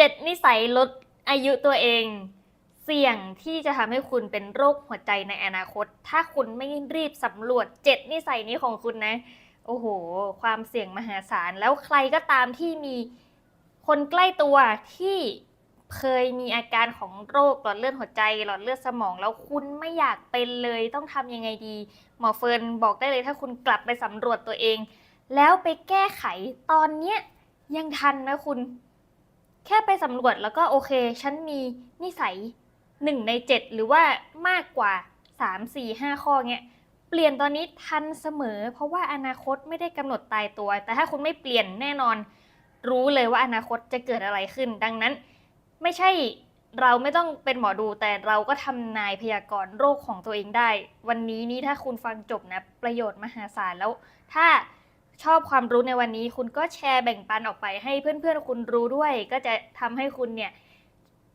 จ็ดนิสัยลดอายุตัวเอง เสี่ยงที่จะทำให้คุณเป็นโรคหัวใจในอนาคต ถ้าคุณไม่รีบสำรวจเจ็ดนิสัยนี้ของคุณนะ โอ้โห ความเสี่ยงมหาศาล แล้วใครก็ตามที่มีคนใกล้ตัวที่เคยมีอาการของโรคหลอดเลือดหัวใจหลอดเลือดสมอง แล้วคุณไม่อยากเป็นเลยต้องทำยังไงดี หมอเฟิร์นบอกได้เลยถ้าคุณกลับไปสำรวจตัวเอง แล้วไปแก้ไขตอนเนี้ยยังทันนะคุณ ค่ไปสำรวจแล้วก็โอเค ฉันมีนิสัยหนึ่งในเจ็ดหรือว่ามากกว่าสามสี่ห้าข้อเงี้ยเปลี่ยนตอนนี้ทันเสมอ เพราะว่าอนาคตไม่ได้กำหนดตายตัว แต่ถ้าคุณไม่เปลี่ยนแน่นอน รู้เลยว่าอนาคตจะเกิดอะไรขึ้น ดังนั้น ไม่ใช่เราไม่ต้องเป็นหมอดูแต่เราก็ทำนายพยากรณ์โรคของตัวเองได้ วันนี้นี่ถ้าคุณฟังจบนะประโยชน์มหาศาลแล้ว ถ้า ชอบความรู้ในวันนี้ คุณก็แชร์แบ่งปันออกไปให้เพื่อนๆ คุณรู้ด้วย ก็จะทำให้คุณเนี่ย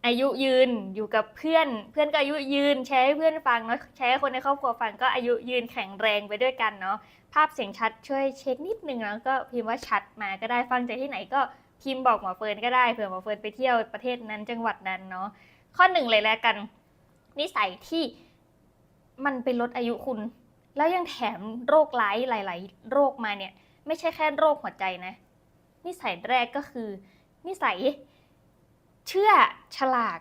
อายุยืนอยู่กับเพื่อน เพื่อนก็อายุยืนแชร์ให้เพื่อนฟังเนาะแชร์ให้คนในครอบครัวฟังก็อายุยืนแข็งแรงไปด้วยกันเนาะภาพเสียงชัดช่วยเช็คนิดนึงแล้วก็พิมพ์ว่าชัดมาก็ได้ฟังจากที่ไหนก็พิมพ์บอกหมอเฟิร์นก็ได้เผื่อหมอเฟิร์นไปเที่ยวประเทศนั้นจังหวัดนั้นเนาะข้อหนึ่งเลยแล้วกัน นิสัยที่มันเป็นลดอายุคุณ แล้วยังแถมโรคร้ายหลาย ๆ โรคมาเนี่ย ไม่ใช่แค่โรคหัวใจนะ นิสัยแรกก็คือ นิสัย เชื่อฉลาก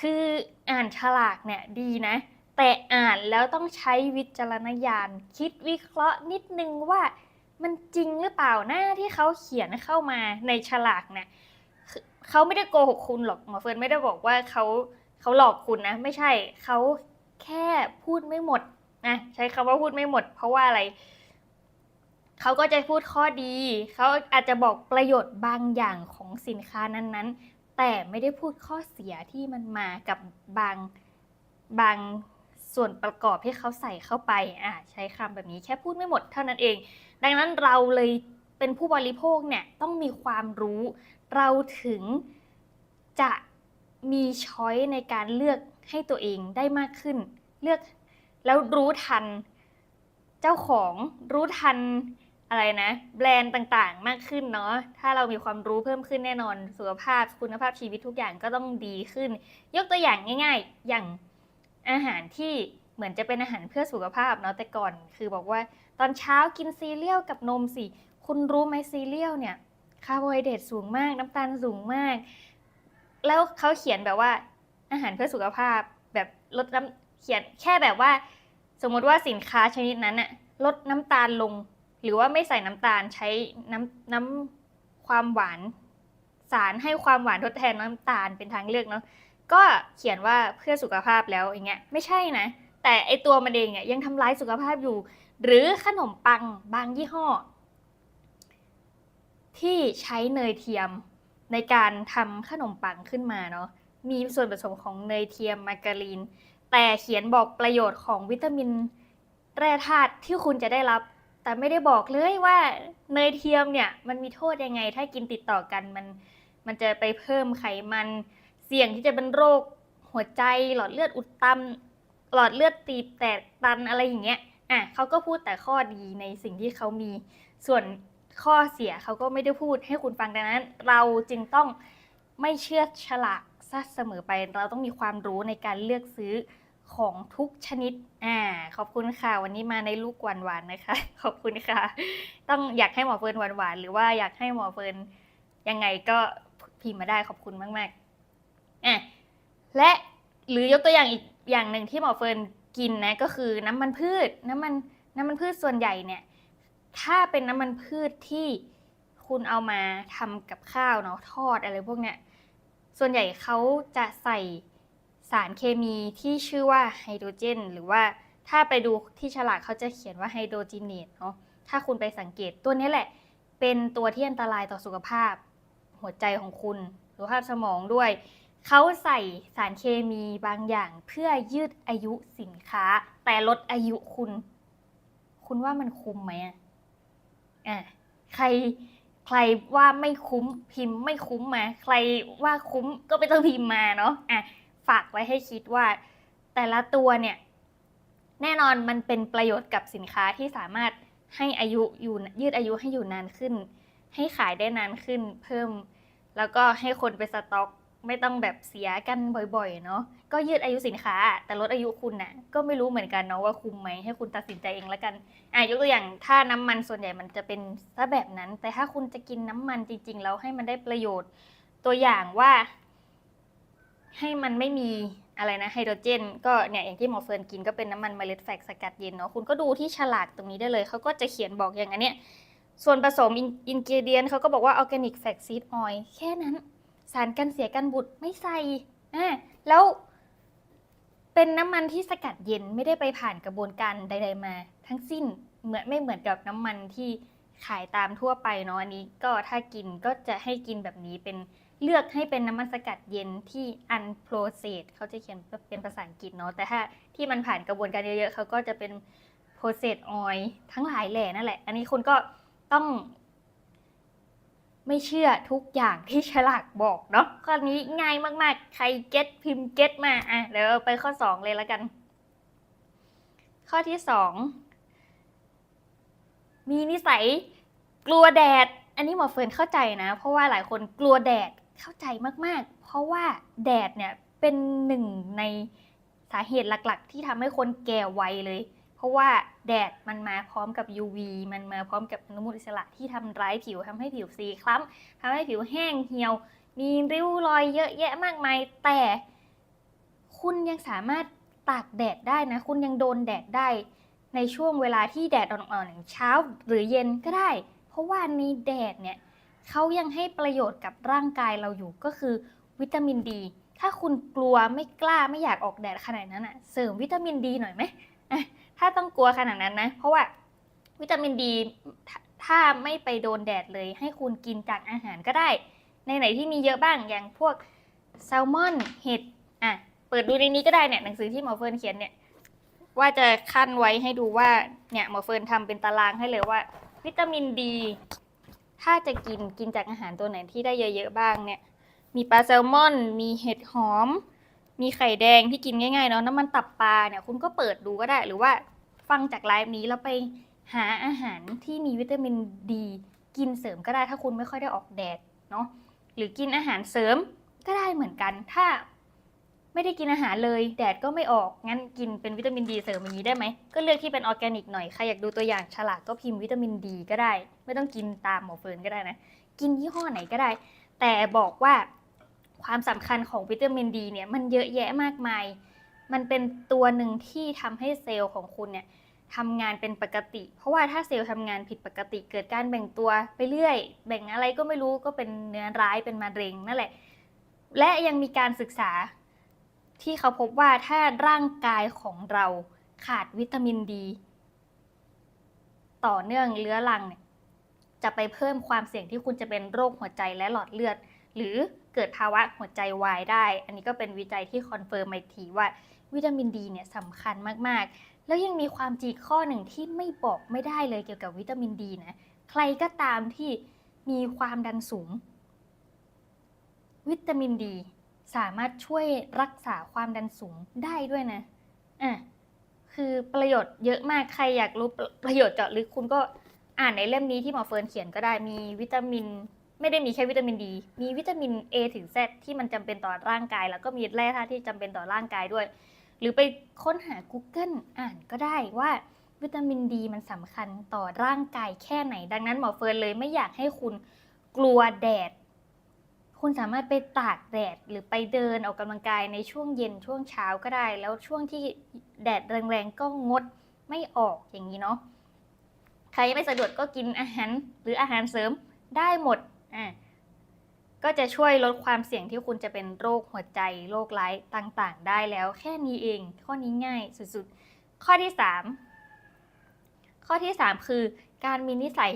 คืออ่านฉลากเนี่ยดีนะ แต่อ่านแล้วต้องใช้วิจารณญาณ คิดวิเคราะห์นิดนึงว่ามันจริงหรือเปล่าหน้าที่เขาเขียนเข้ามาในฉลากเนี่ยเขาไม่ได้โกหกคุณหรอกหมอเฟิร์นไม่ได้บอกว่าเขาเขาหลอกคุณนะ ไม่ใช่เขาแค่พูดไม่หมดนะใช้คำว่าพูดไม่หมด เพราะว่าอะไร เขาก็จะพูดข้อดี เขาอาจจะบอกประโยชน์บางอย่างของสินค้านั้นๆ แต่ไม่ได้พูดข้อเสียที่มันมากับบางบางส่วนประกอบที่เขาใส่เข้าไปอ่าใช้คำแบบนี้แค่พูดไม่หมดเท่านั้นเอง ดังนั้นเราเลยเป็นผู้บริโภคเนี่ยต้องมีความรู้ เราถึงจะมีช้อยในการเลือกให้ตัวเองได้มากขึ้น เลือกแล้วรู้ทัน เจ้าของรู้ทัน อะไรนะ แบรนด์ต่างๆ มากขึ้นเนาะถ้าเรามีความรู้เพิ่มขึ้นแน่นอน สุขภาพคุณภาพชีวิตทุกอย่างก็ต้องดีขึ้น ยกตัวอย่างง่าย ๆ อย่างอาหารที่เหมือนจะเป็นอาหารเพื่อสุขภาพเนาะแต่ก่อน คือบอกว่าตอนเช้ากินซีเรียลกับนมสิคุณรู้ไหมซีเรียลเนี่ยคาร์โบไฮเดรตสูงมาก น้ำตาลสูงมาก แล้วเขาเขียนแบบว่าอาหารเพื่อสุขภาพแบบลดน้ำเขียนแค่แบบว่า สมมติว่าสินค้าชนิดนั้นน่ะลดน้ำตาลลง หรือว่าไม่ใส่น้ำตาลใช้น้ำน้ำความหวาน สารให้ความหวานทดแทนน้ำตาลเป็นทางเลือกเนาะก็เขียนว่าเพื่อสุขภาพแล้วอย่างเงี้ยไม่ใช่นะ แต่ไอตัวมันเองเนี่ยยังทำร้ายสุขภาพอยู่ หรือขนมปังบางยี่ห้อ ที่ใช้เนยเทียมในการทำขนมปังขึ้นมาเนาะมีส่วนผสมของเนยเทียมมาการีน แต่เขียนบอกประโยชน์ของวิตามินแร่ธาตุที่คุณจะได้รับ แต่ไม่ได้บอกเลยว่าเนยเทียมเนี่ยมันมีโทษยังไง ถ้ากินติดต่อกันมันมันจะไปเพิ่มไขมันเสี่ยงที่จะเป็นโรคหัวใจหลอดเลือดอุดตันหลอดเลือดตีบแตกตันอะไรอย่างเงี้ยอะเขาก็พูดแต่ข้อดีในสิ่งที่เขามีส่วนข้อเสียเขาก็ไม่ได้พูดให้คุณฟังดังนั้น เราจึงต้องไม่เชื่อฉลากซะเสมอไป เราต้องมีความรู้ในการเลือกซื้อ ของทุกชนิด อ่า ขอบคุณค่ะ วันนี้มาในลูกหวานๆนะคะ ขอบคุณค่ะ ต้องอยากให้หมอเฟิร์นหวานๆ หรือว่าอยากให้หมอเฟิร์นยังไงก็พิมพ์มาได้ขอบคุณมากๆอะและหรือยกตัวอย่างอีกอย่างหนึ่งที่หมอเฟิร์นกินนะก็คือน้ำมันพืช น้ำมันน้ำมันพืชส่วนใหญ่เนี่ย ถ้าเป็นน้ำมันพืชที่คุณเอามาทำกับข้าวเนาะทอดอะไรพวกเนี้ยส่วนใหญ่เขาจะใส่ สารเคมีที่ชื่อว่าไฮโดรเจน หรือว่าถ้าไปดูที่ฉลากเขาจะเขียนว่าไฮโดรจินเนตเนาะถ้าคุณไปสังเกตตัวนี้แหละ เป็นตัวที่อันตรายต่อสุขภาพ หัวใจของคุณสุขภาพสมองด้วย เขาใส่สารเคมีบางอย่างเพื่อยืดอายุสินค้า แต่ลดอายุคุณ คุณว่ามันคุ้มไหมอะอะใครใครว่าไม่คุ้มพิมพ์ไม่คุ้มมา ใครว่าคุ้มก็ไม่ต้องพิมพ์มาเนาะอะ ฝากไว้ให้คิดว่า แต่ละตัวเนี่ยแน่นอนมันเป็นประโยชน์กับสินค้าที่สามารถให้อายุอยู่ยืดอายุให้อยู่นานขึ้น ให้ขายได้นานขึ้นเพิ่ม แล้วก็ให้คนไปสต็อก ไม่ต้องแบบเสียกันบ่อยๆเนาะก็ยืดอายุสินค้า แต่ลดอายุคุณน่ะก็ไม่รู้เหมือนกันเนาะว่าคุ้มไหมให้คุณตัดสินใจเองละกันอะยกตัวอย่างถ้าน้ำมันส่วนใหญ่มันจะเป็นซะแบบนั้น แต่ถ้าคุณจะกินน้ำมันจริง ๆ แล้วให้มันได้ประโยชน์ ตัวอย่างว่า ให้มันไม่มีอะไรนะไฮโดรเจน ก็เนี่ยอย่างที่หมอเฟิร์นกินก็เป็นน้ำมันเมล็ดแฟกสกัดเย็นเนาะคุณก็ดูที่ฉลากตรงนี้ได้เลย เขาก็จะเขียนบอกอย่างอันเนี้ยส่วนผสมอินกิเดียนเขาก็บอกว่าออร์แกนิกแฟกซีดออยแค่นั้น สารกันเสียกันบุตรไม่ใส่อ่าแล้วเป็นน้ำมันที่สกัดเย็นไม่ได้ไปผ่านกระบวนการใด ๆ มา ทั้งสิ้นเหมือนไม่เหมือนกับน้ำมันที่ขายตามทั่วไปเนาะอันนี้ก็ถ้ากินก็จะให้กินแบบนี้เป็น เลือกให้เป็นน้ำมันสกัดเย็นที่ unprocessed เขาจะเขียนเป็นภาษาอังกฤษเนาะแต่ถ้าที่มันผ่านกระบวนการเยอะๆเขาก็จะเป็น processed oil ทั้งหลายแหล่นั่นแหละ อันนี้คุณก็ต้อง ไม่เชื่อทุกอย่างที่ฉลากบอกเนาะข้อนี้ง่ายมากๆ ใครเก็ตพิมพ์เก็ตมาอะเดี๋ยวไปข้อ 2 เลยแล้วกัน ข้อที่ 2 มีนิสัยกลัวแดดอันนี้หมอเฟิร์นเข้าใจนะ เพราะว่าหลายคนกลัวแดด เข้าใจมากๆ เพราะว่าแดดเนี่ยเป็นหนึ่งในสาเหตุหลักๆ ที่ทำให้คนแก่ไวเลย เพราะว่าแดดมันมาพร้อมกับ UV มันมาพร้อมกับอนุมูลอิสระที่ทำร้ายผิวทำให้ผิวซีคล้ำทำให้ผิวแห้งเหี่ยว มีริ้วรอยเยอะแยะมากมาย แต่คุณยังสามารถตากแดดได้นะ คุณยังโดนแดดได้ ในช่วงเวลาที่แดดอ่อนๆอย่างเช้าหรือเย็นก็ได้ เพราะว่าในแดดเนี่ย เขายังให้ประโยชน์กับร่างกายเราอยู่ก็คือวิตามินดี ถ้าคุณกลัวไม่กล้าไม่อยากออกแดดขนาดนั้นอะเสริมวิตามินดีหน่อยไหมถ้าต้องกลัวขนาดนั้นนะ เพราะว่าวิตามินดีถ้าถ้าไม่ไปโดนแดดเลย ให้คุณกินจากอาหารก็ได้ ในไหนที่มีเยอะบ้างอย่างพวกแซลมอนเห็ดอะเปิดดูในนี้ก็ได้เนี่ยหนังสือที่หมอเฟิร์นเขียนเนี่ยว่าจะขั้นไว้ให้ดูว่าเนี่ยหมอเฟิร์นทำเป็นตารางให้เลยว่า วิตามินดี ถ้าจะกินกินจากอาหารตัวไหนที่ได้เยอะๆบ้างเนี่ย มีปลาแซลมอน มีเห็ดหอม มีไข่แดงที่กินง่ายๆเนาะน้ำมันตับปลาเนี่ยคุณก็เปิดดูก็ได้ หรือว่าฟังจากไลฟ์นี้แล้วไปหาอาหารที่มีวิตามินดี กินเสริมก็ได้ถ้าคุณไม่ค่อยได้ออกแดดเนาะหรือกินอาหารเสริมก็ได้เหมือนกันถ้าไม่ได้กินอาหารเลยแดดก็ไม่ออก งั้นกินเป็นวิตามินดีเสริมอย่างนี้ได้ไหม ก็เลือกที่เป็นออร์แกนิกหน่อย ใครอยากดูตัวอย่างฉลากก็พิมพ์วิตามินดีก็ได้ ไม่ต้องกินตามหมอเฟิร์นก็ได้นะ กินยี่ห้อไหนก็ได้ แต่บอกว่าความสำคัญของวิตามินดีเนี่ยมันเยอะแยะมากมาย มันเป็นตัวหนึ่งที่ทำให้เซลล์ของคุณเนี่ยทำงานเป็นปกติ เพราะว่าถ้าเซลล์ทำงานผิดปกติ เกิดการแบ่งตัวไปเรื่อย แบ่งอะไรก็ไม่รู้ก็เป็นเนื้อร้ายเป็นมะเร็งนั่นแหละ และยังมีการศึกษาที่เขาพบว่าถ้าร่างกายของเราขาดวิตามินดี ต่อเนื่องเรื้อรังเนี่ย จะไปเพิ่มความเสี่ยงที่คุณจะเป็นโรคหัวใจและหลอดเลือด หรือเกิดภาวะหัวใจวายได้ อันนี้ก็เป็นวิจัยที่คอนเฟิร์มมาอีกทีว่าวิตามินดีเนี่ยสำคัญมากๆ แล้วยังมีความจริงข้อหนึ่งที่ไม่บอกไม่ได้เลยเกี่ยวกับวิตามินดีนะใครก็ตามที่มีความดันสูง วิตามินดี สามารถช่วยรักษาความดันสูงได้ด้วยนะอะคือประโยชน์เยอะมากใครอยากรู้ประประโยชน์เจาะลึกคุณก็ อ่านในเล่มนี้ที่หมอเฟิร์นเขียนก็ได้มีวิตามิน ไม่ได้มีแค่วิตามินดี มีวิตามิน A ถึง Z ที่มันจำเป็นต่อร่างกาย แล้วก็มีแร่ธาตุที่จำเป็นต่อร่างกายด้วย หรือไปค้นหา Google อ่านก็ได้ว่าวิตามินดีมันสำคัญต่อร่างกายแค่ไหน ดังนั้นหมอเฟิร์นเลยไม่อยากให้คุณกลัวแดด คุณสามารถไปตากแดดหรือไปเดินออกกำลังกายในช่วงเย็นช่วงเช้าก็ได้ แล้วช่วงที่แดดแรงๆก็งดไม่ออกอย่างนี้เนาะ ใครไม่สะดวกก็กินอาหารหรืออาหารเสริมได้หมดอะก็จะช่วยลดความเสี่ยงที่คุณจะเป็นโรคหัวใจโรคร้ายต่างๆ ได้แล้ว แค่นี้เอง ข้อนี้ง่ายสุดๆ ข้อที่ 3 ข้อที่ 3 คือ การมีนิสัย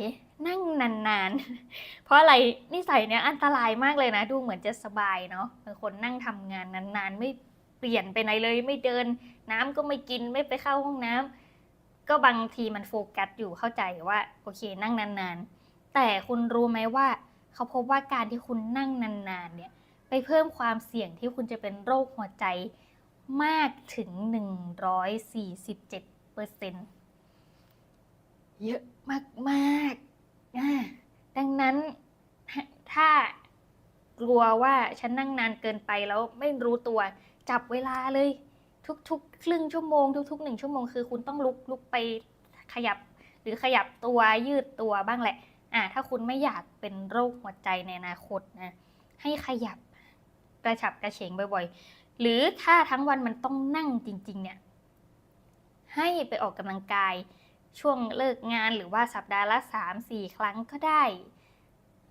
นั่งนานๆ เพราะอะไรนิสัยเนี้ยอันตรายมากเลยนะ ดูเหมือนจะสบายเนาะบางคนนั่งทำงานนานๆ ไม่เปลี่ยนไปไหนเลย ไม่เดิน น้ำก็ไม่กินไม่ไปเข้าห้องน้ำ ก็บางทีมันโฟกัสอยู่เข้าใจว่าโอเคนั่งนานๆ แต่คุณรู้ไหมว่า เขาพบว่าการที่คุณนั่งนานๆเนี่ยไปเพิ่มความเสี่ยงที่คุณจะเป็นโรคหัวใจมากถึง 147เปอร์เซ็นต์เยอะมากๆอ่าดังนั้นถ้ากลัวว่าฉันนั่งนานเกินไปแล้วไม่รู้ตัวจับเวลาเลย ทุกๆครึ่งชั่วโมงทุกๆหนึ่งชั่วโมงคือคุณต้องลุกลุกไปขยับ หรือขยับตัวยืดตัวบ้างแหละอ่าถ้าคุณไม่อยากเป็นโรคหัวใจในอนาคตนะให้ขยับกระฉับกระเฉงบ่อยๆ หรือถ้าทั้งวันมันต้องนั่งจริง ๆ เนี่ย ให้ไปออกกำลังกายช่วงเลิกงานหรือว่าสัปดาห์ละ 3-4 ครั้งก็ได้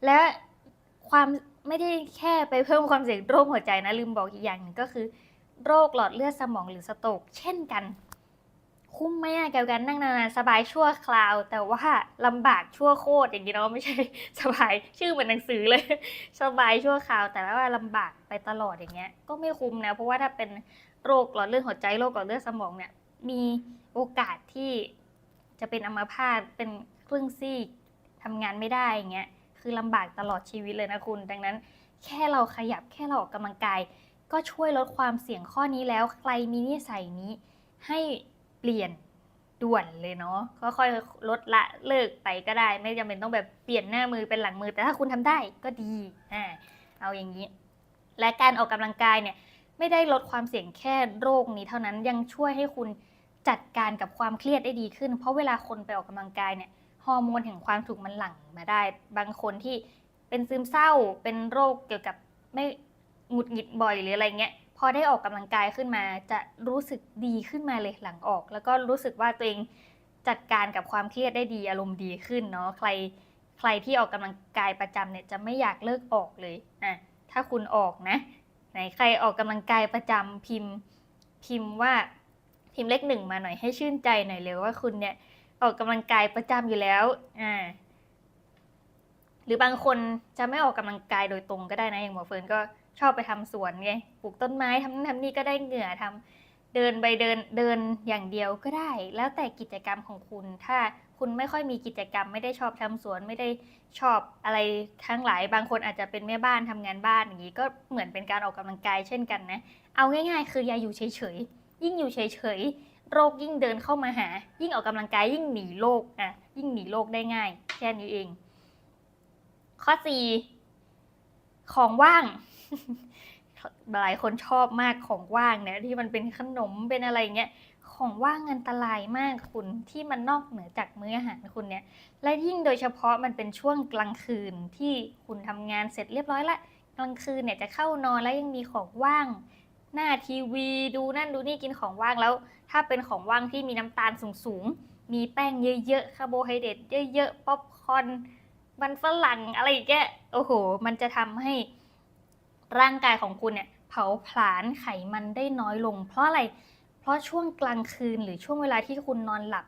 และความไม่ได้แค่ไปเพิ่มความเสี่ยงโรคหัวใจนะ ลืมบอกอีกอย่างหนึ่งก็คือ โรคหลอดเลือดสมองหรือสโตกเช่นกัน คุ้มไหมอะกับการนั่งนานๆสบายชั่วคราว แต่ว่าลำบากชั่วโคตรอย่างนี้เนาะไม่ใช่สบายชื่อเหมือนหนังสือเลย สบายชั่วคราว แต่ว่าลำบากไปตลอดอย่างเงี้ย ก็ไม่คุ้มนะ เพราะว่าถ้าเป็นโรคหลอดเลือดหัวใจโรคหลอดเลือดสมองเนี่ยมีโอกาสที่จะเป็นอัมพาตเป็นครึ่งซีกทำงานไม่ได้อย่างเงี้ยคือลำบากตลอดชีวิตเลยนะคุณ ดังนั้นแค่เราขยับแค่เราออกกำลังกาย ก็ช่วยลดความเสี่ยงข้อนี้แล้วใครมีนิสัยนี้ ให้เปลี่ยนด่วนเลยเนาะค่อยๆลดละเลิกไปก็ได้ ไม่จำเป็นต้องแบบเปลี่ยนหน้ามือเป็นหลังมือ แต่ถ้าคุณทำได้ก็ดีอ่าเอาอย่างนี้ และการออกกำลังกายเนี่ยไม่ได้ลดความเสี่ยงแค่โรคนี้เท่านั้นยังช่วยให้คุณจัดการกับความเครียดได้ดีขึ้น เพราะเวลาคนไปออกกำลังกายเนี่ยฮอร์โมนแห่งความสุขมันหลั่งมาได้ บางคนที่เป็นซึมเศร้าเป็นโรคเกี่ยวกับไม่ หงุดหงิดบ่อยหรืออะไรเงี้ยพอได้ออกกำลังกายขึ้นมา จะรู้สึกดีขึ้นมาเลยหลังออก แล้วก็รู้สึกว่าตัวเองจัดการกับความเครียดได้ดีอารมณ์ดีขึ้นเนาะใครใครที่ออกกำลังกายประจำเนี่ยจะไม่อยากเลิกออกเลยอะถ้าคุณออกนะ ไหนใครออกกำลังกายประจำพิมพ์พิมพ์ว่าพิมพ์เลขหนึ่งมาหน่อยให้ชื่นใจหน่อยเลยว่าคุณเนี่ยออกกำลังกายประจำอยู่แล้วอ่าหรือบางคนจะไม่ออกกำลังกายโดยตรงก็ได้นะอย่างหมอเฟิร์นก็ ชอบไปทำสวนไงปลูกต้นไม้ทำนั่นทำนี่ก็ได้เหงื่อทำเดินไปเดินเดินอย่างเดียวก็ได้ แล้วแต่กิจกรรมของคุณ ถ้าคุณไม่ค่อยมีกิจกรรม ไม่ได้ชอบทำสวนไม่ได้ชอบอะไรทั้งหลาย บางคนอาจจะเป็นแม่บ้านทำงานบ้านอย่างนี้ก็เหมือนเป็นการออกกำลังกายเช่นกันนะ เอาง่าย ๆ คืออย่าอยู่เฉยๆยิ่งอยู่เฉยๆโรคยิ่งเดินเข้ามาหา ยิ่งออกกำลังกายยิ่งหนีโรคอะยิ่งหนีโรคได้ง่ายแค่นี้เอง ข้อ 4 ของว่าง หลายคนชอบมากของว่างเนี่ยที่มันเป็นขนมเป็นอะไรเงี้ยของว่างอันตรายมากคุณที่มันนอกเหนือจากมื้ออาหารคุณเนี่ยและยิ่งโดยเฉพาะมันเป็นช่วงกลางคืนที่คุณทำงานเสร็จเรียบร้อยละกลางคืนเนี่ยจะเข้านอนแล้วยังมีของว่าง หน้าทีวีดูนั่นดูนี่กินของว่างแล้ว ถ้าเป็นของว่างที่มีน้ำตาลสูงๆมีแป้งเยอะๆคาร์โบไฮเดรตเยอะๆป๊อปคอร์นมันฝรั่งอะไรอย่างเงี้ยโอ้โห มันจะทำให้ ร่างกายของคุณเนี่ยเผาผลาญไขมันได้น้อยลง เพราะอะไร เพราะช่วงกลางคืนหรือช่วงเวลาที่คุณนอนหลับ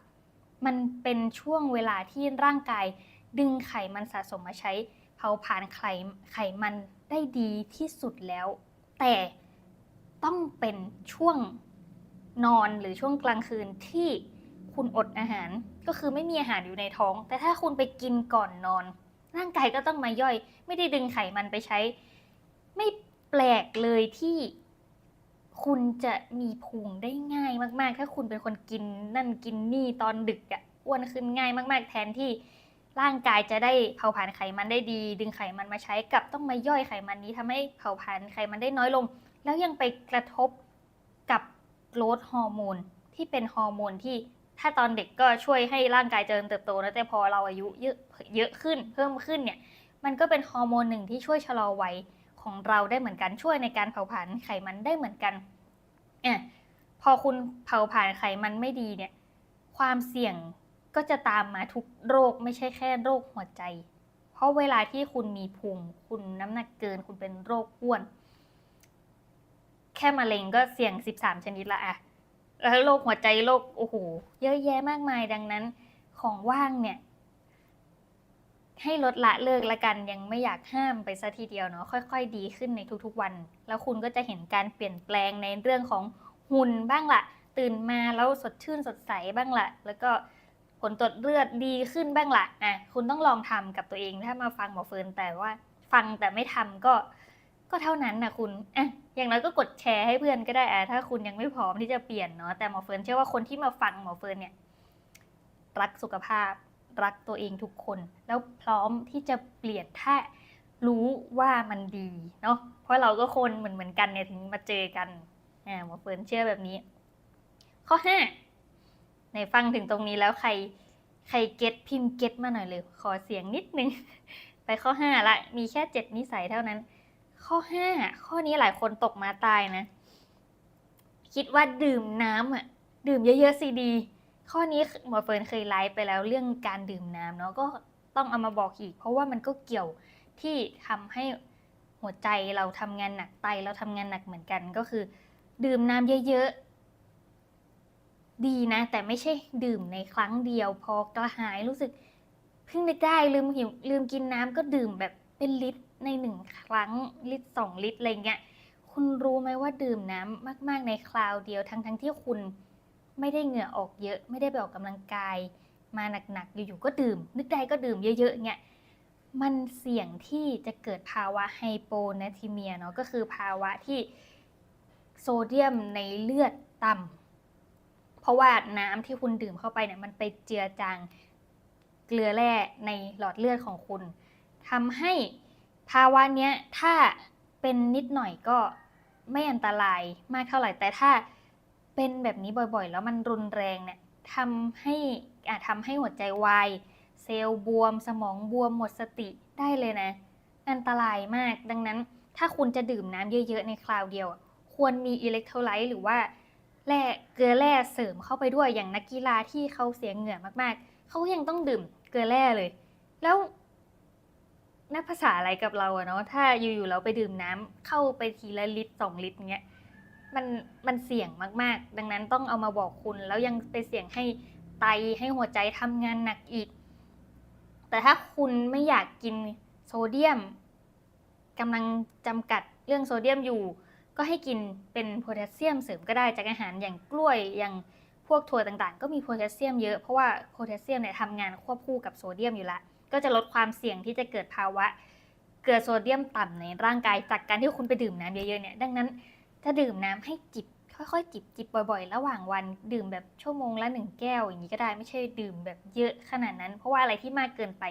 มันเป็นช่วงเวลาที่ร่างกาย ดึงไขมันสะสมมาใช้ เผาผลาญไขไขมันได้ดีที่สุดแล้ว แต่ต้องเป็นช่วงนอนหรือช่วงกลางคืนที่คุณอดอาหาร ก็คือไม่มีอาหารอยู่ในท้อง แต่ถ้าคุณไปกินก่อนนอน ร่างกายก็ต้องมาย่อย ไม่ได้ดึงไขมันไปใช้ แปลกเลยที่คุณจะมีพุงได้ง่ายมาก ๆ ถ้าคุณเป็นคนกินนั่นกินนี่ตอนดึกอะอ้วนขึ้นง่ายมาก ๆ แทนที่ร่างกายจะได้เผาผลาญไขมันได้ดี ดึงไขมันมาใช้กับต้องมาย่อยไขมันนี้ทำให้เผาผลาญไขมันได้น้อยลง แล้วยังไปกระทบกับโกรทฮอร์โมนที่เป็นฮอร์โมนที่ถ้าตอนเด็กก็ช่วยให้ร่างกายเจริญเติบโตนะแต่พอเราอายุเยอะเยอะขึ้นเพิ่มขึ้นเนี่ย มันก็เป็นฮอร์โมนหนึ่งที่ช่วยชะลอวัย ของเราได้เหมือนกันช่วยในการเผาผลาญไขมันได้เหมือนกันอะพอคุณเผาผลาญไขมันไม่ดีเนี่ย ความเสี่ยงก็จะตามมาทุกโรคไม่ใช่แค่โรคหัวใจ เพราะเวลาที่คุณมีพุงคุณน้ำหนักเกินคุณเป็นโรคอ้วน แค่มะเร็งก็เสี่ยง 13 ชนิดละอะแล้วโรคหัวใจโรคโอ้โหเยอะแยะมากมายดังนั้น ของว่างเนี่ย ให้ลดละเลิกละกันยังไม่อยากห้ามไปซะทีเดียวเนาะค่อย ๆ ดีขึ้นในทุกๆวัน แล้วคุณก็จะเห็นการเปลี่ยนแปลงในเรื่องของหุ่นบ้างละตื่นมาแล้วสดชื่นสดใสบ้างละแล้วก็ผลตรวจเลือดดีขึ้นบ้างละอะคุณต้องลองทำกับตัวเองถ้ามาฟังหมอเฟิร์นแต่ว่าฟังแต่ไม่ทำก็ก็เท่านั้นนะคุณอะอย่างน้อยก็กดแชร์ให้เพื่อนก็ได้อะถ้าคุณยังไม่พร้อมที่จะเปลี่ยนเนาะแต่หมอเฟิร์นเชื่อว่าคนที่มาฟังหมอเฟิร์นเนี่ยรักสุขภาพ รักตัวเองทุกคน แล้วพร้อมที่จะเปลี่ยนถ้ารู้ว่ามันดีเนาะเพราะเราก็คนเหมือนเหมือนกันเนี่ยถึงมาเจอกันอ่าหมอเฟิร์นเชื่อแบบนี้ ข้อห้าในฟังถึงตรงนี้แล้วใครใครเก็ตพิมพ์เก็ตมาหน่อยเลย ขอเสียงนิดนึง ไปข้อห้าละ มีแค่เจ็ดนิสัยเท่านั้น ข้อห้าข้อนี้หลายคนตกมาตายนะ คิดว่าดื่มน้ำอะ ดื่มเยอะๆสิดี ข้อนี้หมอเฟิร์นเคยไลฟ์ไปแล้วเรื่องการดื่มน้ำเนาะก็ต้องเอามาบอกอีก เพราะว่ามันก็เกี่ยวที่ทำให้หัวใจเราทำงานหนักไตเราทำงานหนักเหมือนกันก็คือ ดื่มน้ำเยอะๆดีนะ แต่ไม่ใช่ดื่มในครั้งเดียว พอกระหายรู้สึกเพิ่งได้ลืมหิวลืมกินน้ำก็ดื่มแบบเป็นลิตรในหนึ่งครั้งลิตรสองลิตรอะไรเงี้ยคุณรู้ไหมว่าดื่มน้ำมาก ๆในคราวเดียวทั้งทั้งที่คุณ ไม่ได้เหงื่อออกเยอะ ไม่ได้ไปออกกำลังกาย มาหนักๆอยู่ๆก็ดื่ม นึกได้ก็ดื่มเยอะๆเงี้ยมันเสี่ยงที่จะเกิดภาวะไฮโปนาทีเมียเนาะก็คือภาวะที่โซเดียมในเลือดต่ำเพราะว่าน้ำที่คุณดื่มเข้าไปเนี่ยมันไปเจือจางเกลือแร่ในหลอดเลือดของคุณทำให้ภาวะเนี้ยถ้าเป็นนิดหน่อยก็ไม่อันตรายมากเท่าไหร่แต่ถ้า เป็นแบบนี้บ่อยๆ แล้วมันรุนแรงเนี่ยทำให้อาจทำให้หัวใจวายเซลล์บวม สมองบวมหมดสติได้เลยนะ อันตรายมากดังนั้นถ้าคุณจะดื่มน้ำเยอะๆ ในคราวเดียว ควรมีอิเล็กโทรไลต์หรือว่าแร่เกลือแร่เสริมเข้าไปด้วยอย่างนักกีฬาที่เขาเสียเหงื่อมากๆ เขายังต้องดื่มเกลือแร่เลย แล้วนักภาษาอะไรกับเราอะเนาะถ้าอยู่ๆเราไปดื่มน้ำเข้าไปทีละลิตรสองลิตรเงี้ย มันมันเสี่ยงมากๆ ดังนั้นต้องเอามาบอกคุณ แล้วยังไปเสี่ยงให้ไตให้หัวใจทำงานหนักอีก แต่ถ้าคุณไม่อยากกินโซเดียมกำลังจำกัดเรื่องโซเดียมอยู่ ก็ให้กินเป็นโพแทสเซียมเสริมก็ได้จากอาหารอย่างกล้วยอย่างพวกถั่วต่างๆ ก็มีโพแทสเซียมเยอะเพราะว่าโพแทสเซียมเนี่ยทำงานควบคู่กับโซเดียมอยู่ละก็จะลดความเสี่ยงที่จะเกิดภาวะ เกลือโซเดียมต่ำในร่างกายจากการที่คุณไปดื่มน้ำเยอะๆเนี่ยดังนั้น ถ้าดื่มน้ำให้จิบค่อยๆ จิบจิบบ่อยๆ ระหว่างวันดื่มแบบชั่วโมงละหนึ่งแก้วอย่างนี้ก็ได้ไม่ใช่ดื่มแบบเยอะขนาดนั้น เพราะว่าอะไรที่มากเกินไป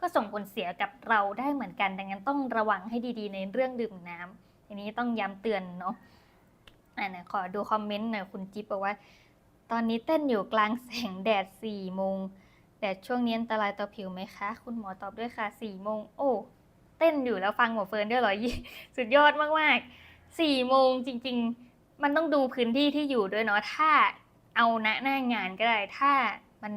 ก็ส่งผลเสียกับเราได้เหมือนกัน ดังนั้นต้องระวังให้ดีๆ ในเรื่องดื่มน้ำทีนี้ต้องย้ำเตือนเนาะอ่านะขอดูคอมเมนต์หน่อยคุณจิ๊บบอกว่า ตอนนี้เต้นอยู่กลางแสงแดดสี่โมงแดดช่วงนี้อันตรายต่อผิวไหมคะ คุณหมอตอบด้วยค่ะสี่โมงโอ้เต้นอยู่แล้วฟังหมอเฟิร์นด้วยหรอสุดยอดมากๆ สี่โมงจริง ๆ มันต้องดูพื้นที่ที่อยู่ด้วยเนาะถ้าเอาณหน้างานก็ได้ ถ้ามัน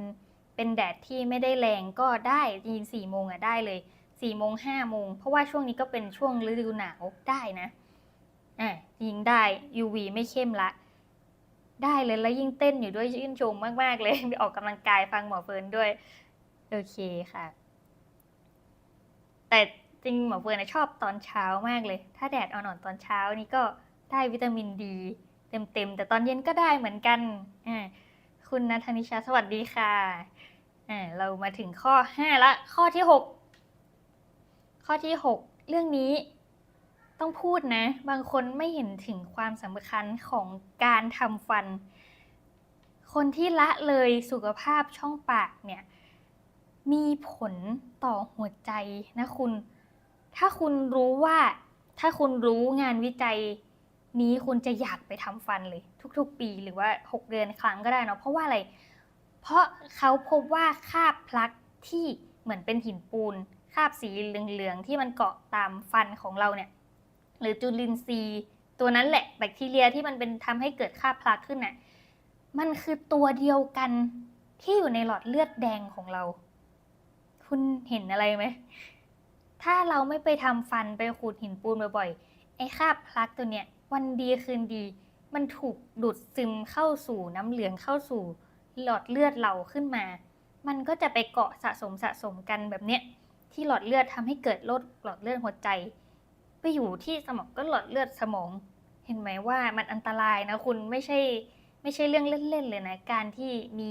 เป็นแดดที่ไม่ได้แรงก็ได้จริงสี่โมงอะได้เลยสี่โมงห้าโมงเพราะว่าช่วงนี้ก็เป็นช่วงฤดูหนาวได้นะอะยิงได้ UV ไม่เข้มละ ได้เลยแล้วยิ่งเต้นอยู่ด้วยชื่นชมมาก ๆ เลยไปออกกำลังกายฟังหมอเฟิร์นด้วย โอเคค่ะ แต่ จริงหมอเฟิร์นชอบตอนเช้ามากเลย ถ้าแดดอ่อนๆตอนเช้านี่ก็ได้วิตามินดี เต็มๆ แต่ตอนเย็นก็ได้เหมือนกันอ่าคุณนัทนิชาสวัสดีค่ะอ่าเรามาถึงข้อ 5 ละ ข้อที่ 6 ข้อที่ 6 เรื่องนี้ต้องพูดนะ บางคนไม่เห็นถึงความสำคัญของการทำฟัน คนที่ละเลยสุขภาพช่องปากเนี่ย มีผลต่อหัวใจนะคุณ ถ้าคุณรู้ว่า ถ้าคุณรู้งานวิจัยนี้คุณจะอยากไปทำฟันเลย ทุกๆ ปีหรือว่า 6 เดือนครั้งก็ได้เนาะเพราะว่าอะไร เพราะเขาพบว่าคราบพลักที่เหมือนเป็นหินปูนคราบสีเหลืองๆที่มันเกาะตามฟันของเราเนี่ย หรือจุลินทรีย์ตัวนั้นแหละแบคทีเรียที่มันเป็นทำให้เกิดคราบพลักขึ้นน่ะมันคือตัวเดียวกันที่อยู่ในหลอดเลือดแดงของเรา คุณเห็นอะไรไหม ถ้าเราไม่ไปทำฟันไปขูดหินปูนบ่อยๆ ไอ้คราบพลักตัวเนี้ยวันดีคืนดี มันถูกดูดซึมเข้าสู่น้ำเหลืองเข้าสู่ หลอดเลือดเราขึ้นมา มันก็จะไปเกาะสะสมสะสมกันแบบเนี้ยที่หลอดเลือดทำให้เกิดโรคหลอดเลือดหัวใจ ไปอยู่ที่สมองก็หลอดเลือดสมอง เห็นไหมว่ามันอันตรายนะคุณไม่ใช่ไม่ใช่เรื่องเล่นๆเลยนะการที่มี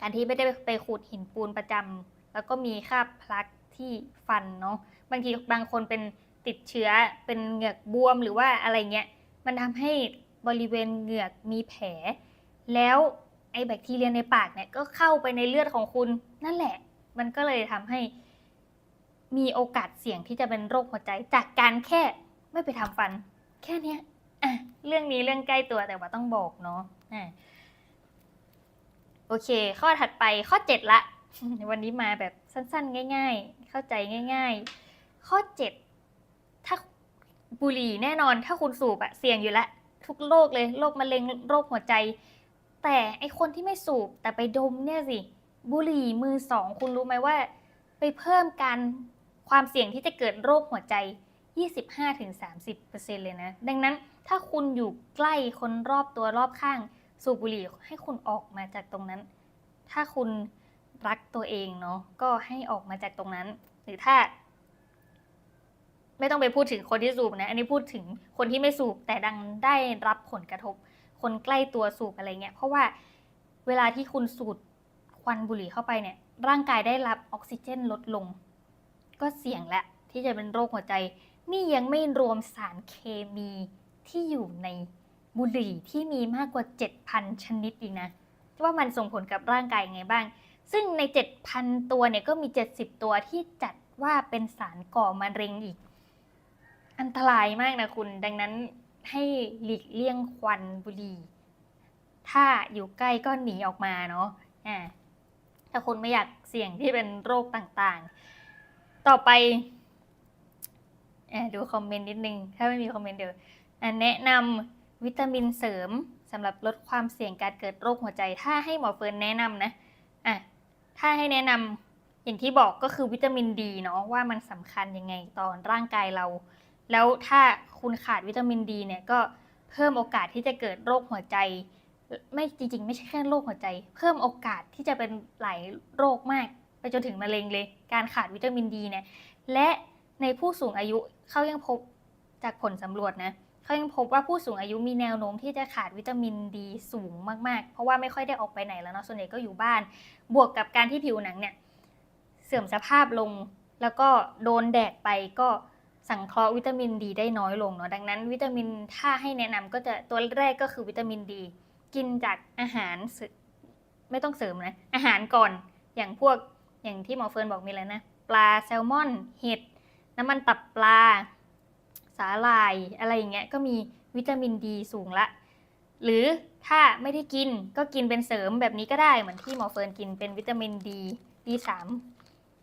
การที่ไม่ได้ไปขูดหินปูนประจำแล้วก็มีคราบพลัก ที่ฟันเนาะบางทีบางคนเป็นติดเชื้อเป็นเหงือกบวมหรือว่าอะไรเงี้ยมันทำให้บริเวณเหงือกมีแผล แล้วไอ้แบคทีเรียในปากเนี่ยก็เข้าไปในเลือดของคุณนั่นแหละ มันก็เลยทำให้มีโอกาสเสี่ยงที่จะเป็นโรคหัวใจจากการแค่ไม่ไปทำฟัน แค่เนี้ยอะเรื่องนี้เรื่องใกล้ตัวแต่ว่าต้องบอกเนาะอะโอเค ข้อถัดไปข้อ 7 ละ วันนี้มาแบบ สั้นๆ ง่าย ๆ เข้าใจง่าย ๆ ข้อ 7 ถ้าบุหรี่แน่นอน ถ้าคุณสูบอะเสี่ยงอยู่แล้วทุกโรคเลยโรคมะเร็งโรคหัวใจ แต่ไอคนที่ไม่สูบแต่ไปดมเนี่ยสิบุหรี่มือสองคุณรู้ไหมว่า ไปเพิ่มการความเสี่ยงที่จะเกิดโรคหัวใจ 25-30%เลยนะ ดังนั้นถ้าคุณอยู่ใกล้คนรอบตัวรอบข้าง สูบบุหรี่ให้คุณออกมาจากตรงนั้น ถ้าคุณ รักตัวเองเนาะก็ให้ออกมาจากตรงนั้น หรือถ้า ไม่ต้องไปพูดถึงคนที่สูบนะ อันนี้พูดถึงคนที่ไม่สูบแต่ดังได้รับผลกระทบ คนใกล้ตัวสูบอะไรเงี้ยเพราะว่าเวลาที่คุณสูดควันบุหรี่เข้าไปเนี่ย ร่างกายได้รับออกซิเจนลดลง ก็เสี่ยงและที่จะเป็นโรคหัวใจ นี่ยังไม่รวมสารเคมีที่อยู่ในบุหรี่ที่มีมากกว่า 7,000 ชนิดอีกนะว่ามันส่งผลกับร่างกายยังไงบ้าง ซึ่งใน 7,000 ตัวเนี่ยก็มี 70 ตัวที่จัดว่าเป็นสารก่อมะเร็งอีก อันตรายมากนะคุณ ดังนั้นให้หลีกเลี่ยงควันบุหรี่ ถ้าอยู่ใกล้ก็หนีออกมาเนาะอ่าถ้าคุณไม่อยากเสี่ยงที่เป็นโรคต่างๆ ต่อไปดูคอมเมนต์นิดนึง ถ้าไม่มีคอมเมนต์เดี๋ยวแนะนำวิตามินเสริมสำหรับลดความเสี่ยงการเกิดโรคหัวใจ ถ้าให้หมอเฟิร์นแนะนำนะ ถ้าให้แนะนำอย่างที่บอกก็คือวิตามินดีเนาะว่ามันสำคัญยังไงต่อร่างกายเรา แล้วถ้าคุณขาดวิตามินดีเนี่ยก็เพิ่มโอกาสที่จะเกิดโรคหัวใจ ไม่จริง ๆ ไม่ใช่แค่โรคหัวใจ เพิ่มโอกาสที่จะเป็นหลายโรคมากไปจนถึงมะเร็งเลย การขาดวิตามินดีเนี่ยและในผู้สูงอายุเขายังพบจากผลสำรวจนะ เขายังพบว่าผู้สูงอายุมีแนวโน้มที่จะขาดวิตามินดีสูงมากๆ เพราะว่าไม่ค่อยได้ออกไปไหนแล้วเนาะส่วนใหญ่ก็อยู่บ้าน บวกกับการที่ผิวหนังเนี่ยเสื่อมสภาพลง แล้วก็โดนแดดไปก็สังเคราะห์วิตามินดีได้น้อยลงเนาะดังนั้น วิตามินถ้าให้แนะนำก็จะตัวแรกก็คือวิตามินดี กินจากอาหารไม่ต้องเสริมนะอาหารก่อนอย่างพวกอย่างที่หมอเฟิร์นบอกมีอะไรนะ ปลาแซลมอนเห็ดน้ำมันตับปลา สาหร่ายอะไรอย่างเงี้ยก็มีวิตามินดีสูงละ หรือถ้าไม่ได้กินก็กินเป็นเสริมแบบนี้ก็ได้เหมือนที่หมอเฟิร์นกินเป็นวิตามินดี D3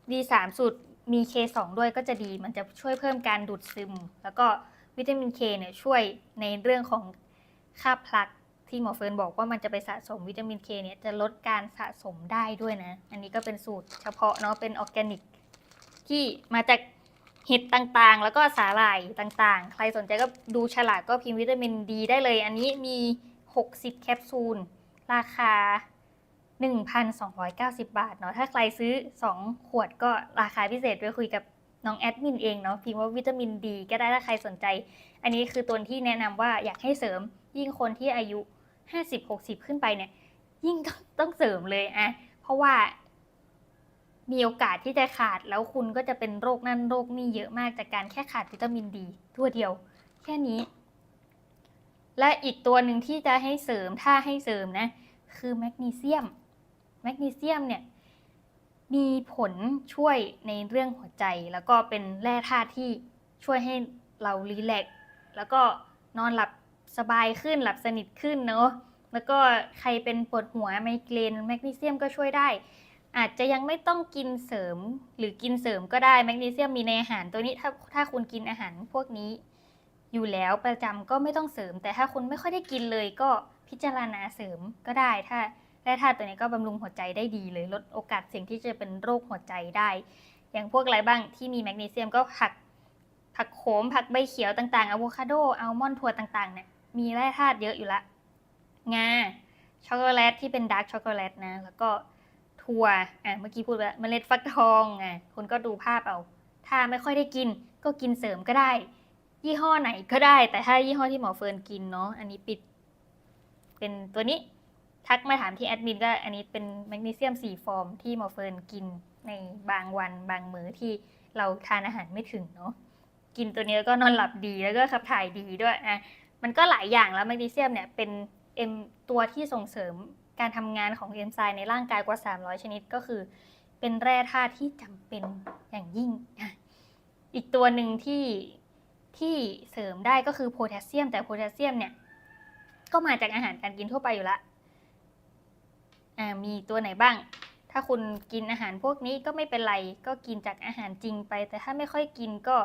D3 สูตรมี K2 ด้วยก็จะดี มันจะช่วยเพิ่มการดูดซึม แล้วก็วิตามิน K เนี่ยช่วยในเรื่องของค่าพลักที่หมอเฟิร์นบอกว่ามันจะไปสะสมวิตามิน K เนี่ยจะลดการสะสมได้ด้วยนะ อันนี้ก็เป็นสูตรเฉพาะเนาะเป็นออร์แกนิก ที่มาจาก เห็ดต่างๆ แล้วก็สาหร่ายต่างๆ ใครสนใจก็ดูฉลากก็พิมพ์วิตามินดีได้เลย อันนี้มี 60 แคปซูล ราคา 1,290 บาทเนาะ ถ้าใครซื้อ 2 ขวดก็ราคาพิเศษไปคุยกับน้องแอดมินเองเนาะ พิมพ์ว่าวิตามินดีก็ได้ถ้าใครสนใจ อันนี้คือตัวที่แนะนำว่าอยากให้เสริม ยิ่งคนที่อายุ 50-60 ขึ้นไปเนี่ย ยิ่งต้องต้องเสริมเลยอะเพราะว่า มีโอกาสที่จะขาดแล้วคุณก็จะเป็นโรคนั่นโรคนี่เยอะมากจากการแค่ขาดวิตามินดีตัวเดียว แค่นี้ และอีกตัวหนึ่งที่จะให้เสริมถ้าให้เสริมนะ คือแมกนีเซียม แมกนีเซียมเนี่ยมีผลช่วยในเรื่องหัวใจ แล้วก็เป็นแร่ธาตุที่ช่วยให้เรารีแลกแล้วก็นอนหลับสบายขึ้นหลับสนิทขึ้นเนอะแล้วก็ใครเป็นปวดหัวไมเกรนแมกนีเซียมก็ช่วยได้ อาจจะยังไม่ต้องกินเสริมหรือกินเสริมก็ได้แมกนีเซียมมีในอาหารตัวนี้ถ้าถ้าคุณกินอาหารพวกนี้ อยู่แล้วประจำก็ไม่ต้องเสริม แต่ถ้าคุณไม่ค่อยได้กินเลยก็พิจารณาเสริมก็ได้ถ้าแร่ธาตุตัวนี้ก็บำรุงหัวใจได้ดีเลยลดโอกาสเสี่ยงที่จะเป็นโรคหัวใจได้ อย่างพวกอะไรบ้างที่มีแมกนีเซียมก็ผักผักโขมผักใบเขียวต่างๆอะโวคาโดอัลมอนด์ถั่วต่างๆเนี่ยมีแร่ธาตุเยอะอยู่ละงาช็อกโกแลตที่เป็นดาร์กช็อกโกแลตนะแล้วก็ ถั่วอะเมื่อกี้พูดไปแล้วเมล็ดฟักทองอะคุณก็ดูภาพเอา ถ้าไม่ค่อยได้กินก็กินเสริมก็ได้ ยี่ห้อไหนก็ได้ แต่ถ้ายี่ห้อที่หมอเฟิร์นกินเนาะอันนี้ปิด เป็นตัวนี้ทักมาถามที่แอดมินก็อันนี้เป็นแมกนีเซียมสี่ฟอร์มที่หมอเฟิร์นกินในบางวันบางมื้อที่เราทานอาหารไม่ถึงเนาะกินตัวนี้ก็นอนหลับดีแล้วก็ขับถ่ายดีด้วยอะมันก็หลายอย่างแล้วแมกนีเซียมเนี่ยเป็นเอ็มตัวที่ส่งเสริม การทำงานของเอนไซม์ในร่างกายกว่า 300 ชนิดก็คือ เป็นแร่ธาตุที่จำเป็นอย่างยิ่ง อีกตัวหนึ่งที่ที่เสริมได้ก็คือโพแทสเซียม แต่โพแทสเซียมเนี่ย ก็มาจากอาหารการกินทั่วไปอยู่ละมีตัวไหนบ้าง ถ้าคุณกินอาหารพวกนี้ก็ไม่เป็นไร ก็กินจากอาหารจริงไป แต่ถ้าไม่ค่อยกินก็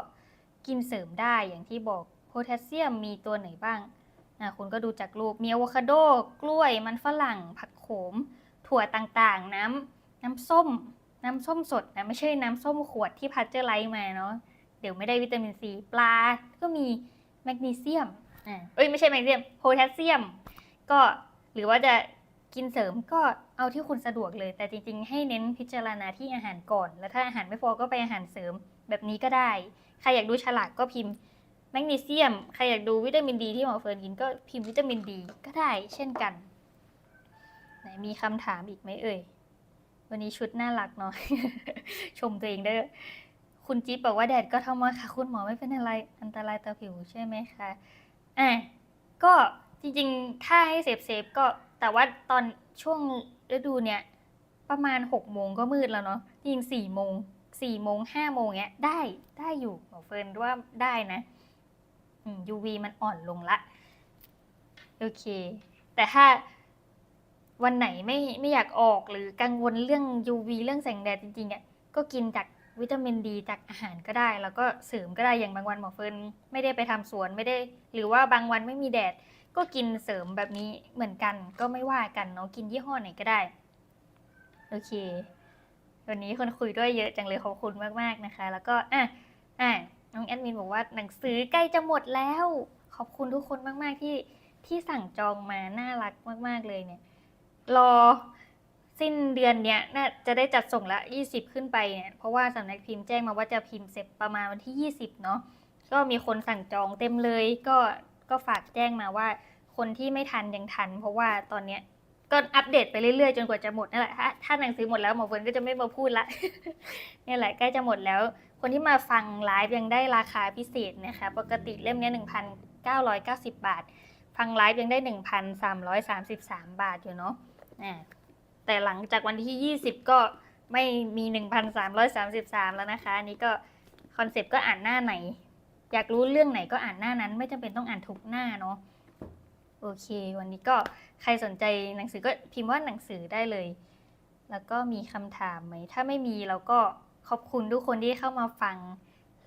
กินเสริมได้อย่างที่บอกโพแทสเซียมมีตัวไหนบ้าง อ่าคุณก็ดูจากรูปมีอะโวคาโด กล้วย มันฝรั่ง ผักโขม ถั่วต่างๆ น้ำน้ำส้ม น้ำส้มสดนะไม่ใช่น้ำส้มขวดที่พัชเจอร์ไลท์มาเนาะเดี๋ยวไม่ได้วิตามินซีปลา ก็มีแมกนีเซียมอ่าเอ้ยไม่ใช่แมกนีเซียมโพแทสเซียม ก็หรือว่าจะกินเสริมก็เอาที่คุณสะดวกเลย แต่จริงๆ ให้เน้นพิจารณาที่อาหารก่อน แล้วถ้าอาหารไม่พอก็ไปอาหารเสริมแบบนี้ก็ได้ ใครอยากดูฉลากก็พิมพ์ แมกนีเซียม ใครอยากดูวิตามินดีที่หมอเฟิร์นกินก็พิมพ์วิตามินดีก็ได้เช่นกัน ไหนมีคำถามอีกไหมเอ่ย วันนี้ชุดน่ารักเนาะ ชมตัวเองได้อคุณจิ๊บบอกว่าแดดก็ทำมาค่ะ คุณหมอไม่เป็นอะไร อันตรายต่อผิวใช่ไหมคะ อะ ก็จริงๆ ถ้าให้เซฟเซฟก็ แต่ว่าตอนช่วงฤดูเนี้ยประมาณหกโมงก็มืดแล้วเนาะ จริงสี่โมงสี่โมงห้าโมงเนี้ยได้ได้อยู่หมอเฟิร์นว่าได้นะ UV มันอ่อนลงละ โอเค แต่ถ้าวันไหนไม่ไม่อยากออกหรือกังวลเรื่อง UV เรื่องแสงแดดจริงๆอะก็กินจากวิตามินดีจากอาหารก็ได้ แล้วก็เสริมก็ได้อย่างบางวันหมอเฟิร์นไม่ได้ไปทำสวนไม่ได้ หรือว่าบางวันไม่มีแดด ก็กินเสริมแบบนี้เหมือนกันก็ไม่ว่ากันเนาะกินยี่ห้อไหนก็ได้โอเควันนี้คนคุยด้วยเยอะจังเลยขอบคุณมากๆนะคะ แล้วก็อะอะ น้องแอดมินบอกว่าหนังสือใกล้จะหมดแล้ว ขอบคุณทุกคนมาก ๆ ที่ที่สั่งจองมาน่ารักมาก ๆ เลยเนี่ย รอสิ้นเดือนเนี้ยน่าจะได้จัดส่งละ 20 ขึ้นไปเนี่ย เพราะว่าสำนักพิมพ์แจ้งมาว่าจะพิมพ์เสร็จประมาณวันที่ 20 เนาะ ก็มีคนสั่งจองเต็มเลย ก็ก็ฝากแจ้งมาว่า คนที่ไม่ทันยังทัน เพราะว่าตอนเนี้ยก็อัปเดตไปเรื่อยๆ จนกว่าจะหมดนั่นแหละ ถ้าถ้าหนังสือหมดแล้วหมอเฟิร์นก็จะไม่มาพูดละ นี่แหละใกล้จะหมดแล้ว คนที่มาฟังไลฟ์ยังได้ราคาพิเศษนะคะ ปกติเล่มนี้ย1,990 บาท ฟังไลฟ์ยังได้ 1,333 บาทอยู่เนาะแต่หลังจากวันที่ 20 ก็ไม่มี 1,333 แล้วนะคะ อันนี้ก็คอนเซปต์ก็อ่านหน้าไหน อยากรู้เรื่องไหนก็อ่านหน้านั้น ไม่จำเป็นต้องอ่านทุกหน้าเนาะโอเค วันนี้ก็ใครสนใจหนังสือก็พิมพ์ว่าหนังสือได้เลย แล้วก็มีคำถามไหม ถ้าไม่มีเราก็ ขอบคุณทุกคนที่เข้ามาฟัง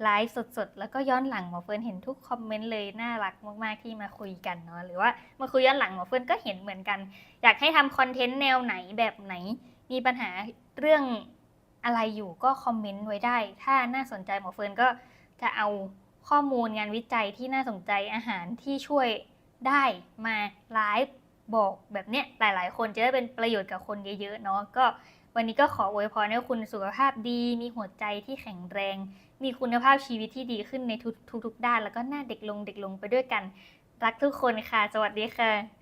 ไลฟ์สดๆ แล้วก็ย้อนหลังหมอเฟิร์นเห็นทุกคอมเมนต์เลยน่ารักมากๆที่มาคุยกันเนาะหรือว่ามาคุยย้อนหลังหมอเฟิร์นก็เห็นเหมือนกัน อยากให้ทำคอนเทนต์แนวไหนแบบไหน มีปัญหาเรื่องอะไรอยู่ก็คอมเมนต์ไว้ได้ ถ้าน่าสนใจหมอเฟิร์นก็จะเอาข้อมูลงานวิจัยที่น่าสนใจอาหารที่ช่วยได้มาไลฟ์บอกแบบเนี้ยหลายๆ คนจะได้เป็นประโยชน์กับคนเยอะๆเนาะก็ วันนี้ก็ขออวยพรให้คุณสุขภาพดี มีหัวใจที่แข็งแรง มีคุณภาพชีวิตที่ดีขึ้นในทุกๆด้าน แล้วก็หน้าเด็กลงเด็กลงไปด้วยกัน รักทุกคนค่ะ สวัสดีค่ะ